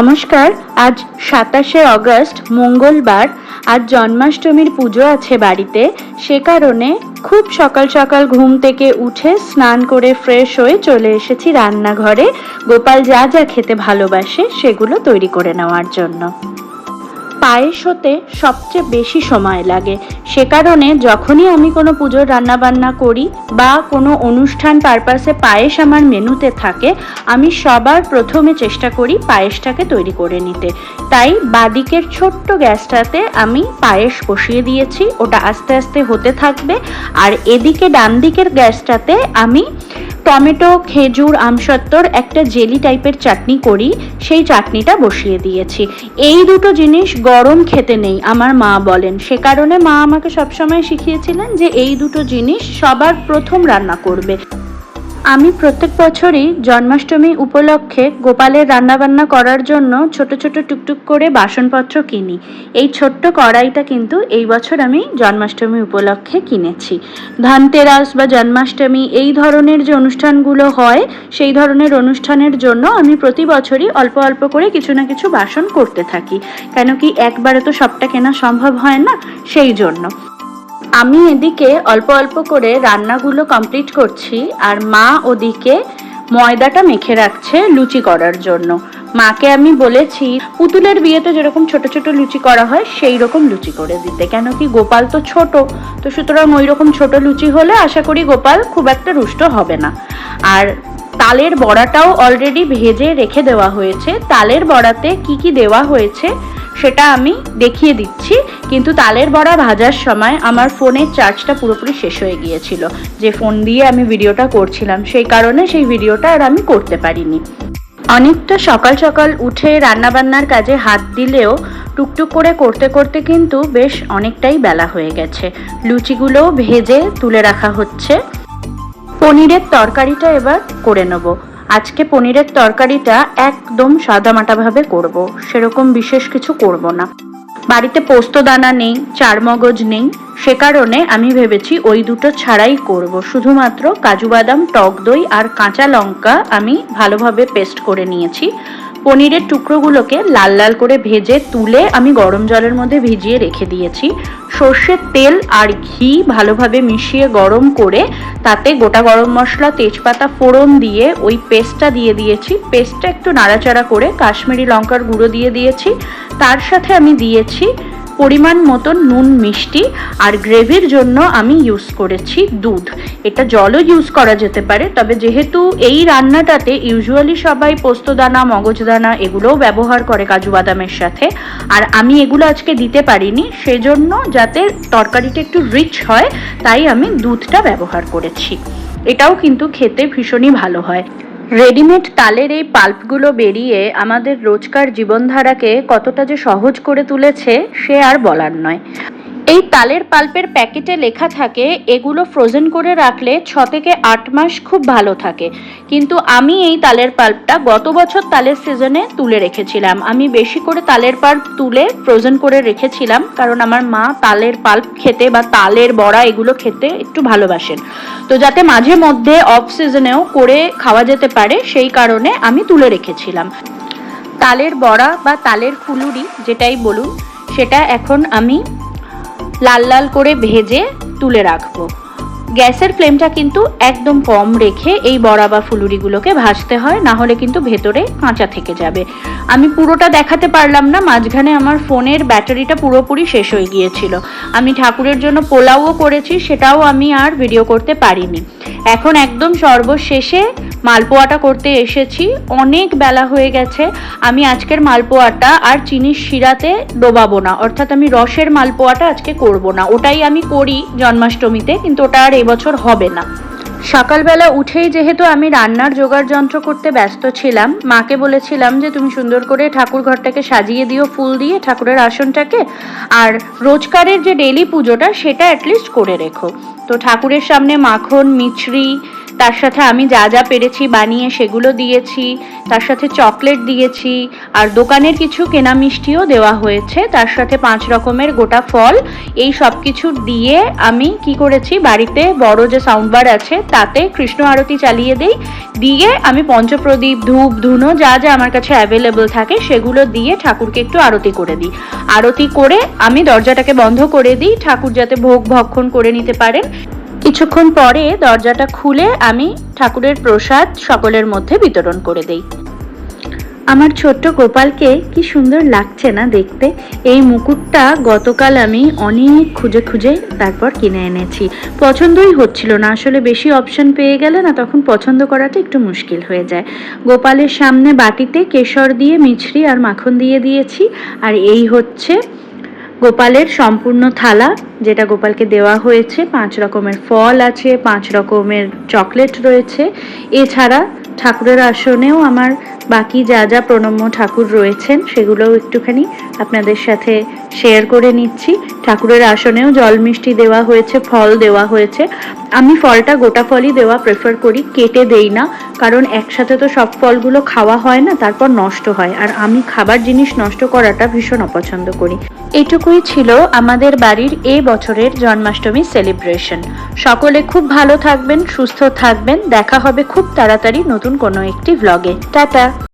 নমস্কার, আজ সাতাশে অগস্ট, মঙ্গলবার আজ জন্মাষ্টমীর পুজো আছে বাড়িতে, সে কারণে খুব সকাল সকাল ঘুম থেকে উঠে স্নান করে ফ্রেশ হয়ে চলে এসেছি রান্নাঘরে। গোপাল যা যা খেতে ভালোবাসে সেগুলো তৈরি করে নেওয়ার জন্য। পায়েস হতে সবচেয়ে বেশি সময় লাগে। সে কারণে যখনই আমি কোনো পুজোর রান্নাবান্না করি বা কোনো অনুষ্ঠান পারপাসে পায়েস আমার মেনুতে থাকে, আমি সবার প্রথমে চেষ্টা করি পায়েসটাকে তৈরি করে নিতে। তাই বাদিকের ছোট্ট গ্যাসটাতে আমি পায়েস বসিয়ে দিয়েছি, ওটা আস্তে আস্তে হতে থাকবে। আর এদিকে ডান দিকের গ্যাসটাতে আমি টমেটো, খেজুর আমসত্তর একটা জেলি টাইপের চাটনি করি, সেই চাটনিটা বসিয়ে দিয়েছি। এই দুটো জিনিস গরম খেতে নেই, আমার মা বলেন। সে কারণে মা আমাকে সবসময় শিখিয়েছিলেন যে এই দুটো জিনিস সবার প্রথম রান্না করবে। আমি প্রত্যেক বছরই জন্মাষ্টমী উপলক্ষে গোপালের রান্নাবান্না করার জন্য ছোট ছোট টুকটুক করে বাসনপত্র কিনি। এই ছোট্ট কড়াইটা কিন্তু এই বছর আমি জন্মাষ্টমী উপলক্ষে কিনেছি। ধনতেরাস বা জন্মাষ্টমী এই ধরনের যে অনুষ্ঠানগুলো হয়, সেই ধরনের অনুষ্ঠানের জন্য আমি প্রতি বছরই অল্প অল্প করে কিছু না কিছু বাসন করতে থাকি। কেন কি একবারে তো সবটা কেনা সম্ভব হয় না, সেই জন্য। আমি এদিকে অল্প অল্প করে রান্নাগুলো কমপ্লিট করছি আর মা ওদিকে ময়দাটা মেখে রাখছে লুচি করার জন্য। মাকে আমি বলেছি, পুতুলের বিয়েতে যেরকম ছোট ছোট লুচি করা হয় সেই রকম লুচি করে দিতে। কেন কি গোপাল তো ছোট, তো সুতরাং ওই রকম ছোট লুচি হলে আশা করি গোপাল খুব একটা রুষ্ট হবে না। আর তালের বড়াটাও অলরেডি ভেজে রেখে দেওয়া হয়েছে। তালের বড়াতে কি কি দেওয়া হয়েছে সেটা আমি দেখিয়ে দিচ্ছি। কিন্তু তালের বড়া ভাজার সময় আমার ফোনের চার্জটা পুরোপুরি শেষ হয়ে গিয়েছিল। যে ফোন দিয়ে আমি ভিডিওটা করছিলাম, সেই কারণে সেই ভিডিওটা আর আমি করতে পারিনি। অনেকটা সকাল সকাল উঠে রান্নাবান্নার কাজে হাত দিলেও টুকটুক করে করতে করতে কিন্তু বেশ অনেকটাই বেলা হয়ে গেছে। লুচিগুলোও ভেজে তুলে রাখা হচ্ছে। পনিরের তরকারিটা এবার করে নেব। আজকে পনিরের তরকারিটা একদম সাদামাটাভাবে করব। সেরকম বিশেষ কিছু করব না। বাড়িতে পোস্ত দানা নেই, চারমগজ নেই, সে কারণে আমি ভেবেছি ওই দুটো ছাড়াই করব। শুধুমাত্র কাজু বাদাম, টক দই আর কাঁচা লঙ্কা আমি ভালোভাবে পেস্ট করে নিয়েছি। পনিরের টুকরোগুলোকে লাল লাল করে ভেজে তুলে আমি গরম জলের মধ্যে ভিজিয়ে রেখে দিয়েছি। সর্ষের তেল আর ঘি ভালোভাবে মিশিয়ে গরম করে তাতে গোটা গরম মশলা, তেজপাতা ফোড়ন দিয়ে ওই পেস্টটা দিয়ে দিয়েছি। পেস্টটা একটু নাড়াচাড়া করে কাশ্মীরি লঙ্কার গুঁড়ো দিয়ে দিয়েছি। তার সাথে আমি দিয়েছি পরিমাণ মতন নুন, মিষ্টি আর গ্রেভির জন্য আমি ইউজ করেছি দুধ। এটা জলও ইউজ করা যেতে পারে, তবে যেহেতু এই রান্নাটাতে ইউজুয়ালি সবাই পোস্তদানা, মগজদানা এগুলোও ব্যবহার করে কাজু বাদামের সাথে, আর আমি এগুলো আজকে দিতে পারিনি, সেজন্য যাতে তরকারিটা একটু রিচ হয়, তাই আমি দুধটা ব্যবহার করেছি। এটাও কিন্তু খেতে ভীষণই ভালো হয়। রেডিমেড তালের এই পাল্পগুলো বেরিয়ে আমাদের রোজকার জীবনধারাকে কতটা যে সহজ করে তুলেছে সে আর বলার নয়। এই তালের পাল্পের প্যাকেটে লেখা থাকে, এগুলো ফ্রোজেন করে রাখলে ছ থেকে আট মাস খুব ভালো থাকে। কিন্তু আমি এই তালের পাল্পটা গত বছর তালের সিজনে তুলে রেখেছিলাম। আমি বেশি করে তালের পাল্প তুলে ফ্রোজেন করে রেখেছিলাম, কারণ আমার মা তালের পাল্প খেতে বা তালের বড়া এগুলো খেতে একটু ভালোবাসেন। তো যাতে মাঝে মধ্যে অফ সিজনেও করে খাওয়া যেতে পারে, সেই কারণে আমি তুলে রেখেছিলাম। তালের বড়া বা তালের ফুলুরি যেটাই বলুন, সেটা এখন আমি লাল লাল করে ভেজে তুলে রাখব। গ্যাসের ফ্লেমটা কিন্তু একদম কম রেখে এই বড়া বা ফুলুরিগুলোকে ভাজতে হয়, না হলে কিন্তু ভেতরে কাঁচা থেকে যাবে। আমি পুরোটা দেখাতে পারলাম না, মাঝখানে আমার ফোনের ব্যাটারিটা পুরোপুরি শেষ হয়ে গিয়েছিল। আমি ঠাকুরের জন্য পোলাওও করেছি, সেটাও আমি আর ভিডিও করতে পারিনি। এখন একদম সর্বশেষে মালপোয়াটা করতে এসেছি, অনেক বেলা হয়ে গেছে, আমি আজকের মালপোয়াটা আর চিনির শিরাতে ডোবাবো না, অর্থাৎ আমি রসের মালপোয়াটা আজকে করব না। ওটাই আমি করি জন্মাষ্টমীতে, কিন্তু ওটা আর এবছর হবে না। সকালবেলা উঠেই যেহেতু আমি রান্নার জোগাড় যন্ত্র করতে ব্যস্ত ছিলাম, মাকে বলেছিলাম যে তুমি সুন্দর করে ঠাকুর ঘরটাকে সাজিয়ে দিও, ফুল দিয়ে ঠাকুরের আসনটাকে, আর রোজকারের যে ডেলি পুজোটা সেটা অ্যাটলিস্ট করে রেখো। তো ঠাকুরের সামনে মাখন, মিছরি, তার সাথে আমি যা যা পেরেছি বানিয়ে সেগুলো দিয়েছি, তার সাথে চকলেট দিয়েছি, আর দোকানের কিছু কেনা মিষ্টিও দেওয়া হয়েছে, তার সাথে পাঁচ রকমের গোটা ফল, এই সব কিছু দিয়ে আমি কি করেছি, বাড়িতে বড় যে সাউন্ড বার আছে, তাতে কৃষ্ণ আরতি চালিয়ে দেই, দিয়ে আমি পঞ্চপ্রদীপ, ধূপ, ধুনো যা যা আমার কাছে অ্যাভেলেবল থাকে, সেগুলো দিয়ে ঠাকুরকে একটু আরতি করে দিই। আরতি করে আমি দরজাটাকে বন্ধ করে দিই, ঠাকুর যাতে ভোগ ভক্ষণ করে নিতে পারেন কিছুক্ষণ পরে দরজাটা খুলে আমি ঠাকুরের প্রসাদ সকলের মধ্যে বিতরণ করে দেই। আমার ছোট্ট গোপালকে কি সুন্দর লাগছে না দেখতে? এই মুকুটটা গতকাল আমি অনেক খুঁজে খুঁজে তারপর কিনে এনেছি। পছন্দই হচ্ছিল না, আসলে বেশি অপশন পেয়ে গেলে না তখন পছন্দ করাটা একটু মুশকিল হয়ে যায়। গোপালের সামনে বাটিতে কেশর দিয়ে, মিছরি আর মাখন দিয়ে দিয়েছি। আর এই হচ্ছে গোপালের সম্পূর্ণ থালা, যেটা গোপালকে দেওয়া হয়েছে। পাঁচ রকমের ফল আছে, পাঁচ রকমের চকলেট রয়েছে। এছাড়া ঠাকুরের আসনেও আমার বাকি যা যা প্রণম্য ঠাকুর রয়েছেন, সেগুলোও একটুখানি আপনাদের সাথে শেয়ার করে নিচ্ছি। ঠাকুরের আসনেও জল মিষ্টি দেওয়া হয়েছে, ফল দেওয়া হয়েছে। আমি ফলটা গোটা ফলই দেওয়া প্রেফার করি, কেটে দেই না। কারণ একসাথে তো সব ফলগুলো খাওয়া হয় না, তারপর নষ্ট হয়। আর আমি খাবার জিনিস নষ্ট করাটা ভীষণ অপছন্দ করি। এটুকুই ছিল আমাদের বাড়ির এই বছরের জন্মাষ্টমী সেলিব্রেশন সকলে খুব ভালো থাকবেন, সুস্থ থাকবেন। দেখা হবে খুব তাড়াতাড়ি নতুন কোনো একটি ভ্লগে টাটা!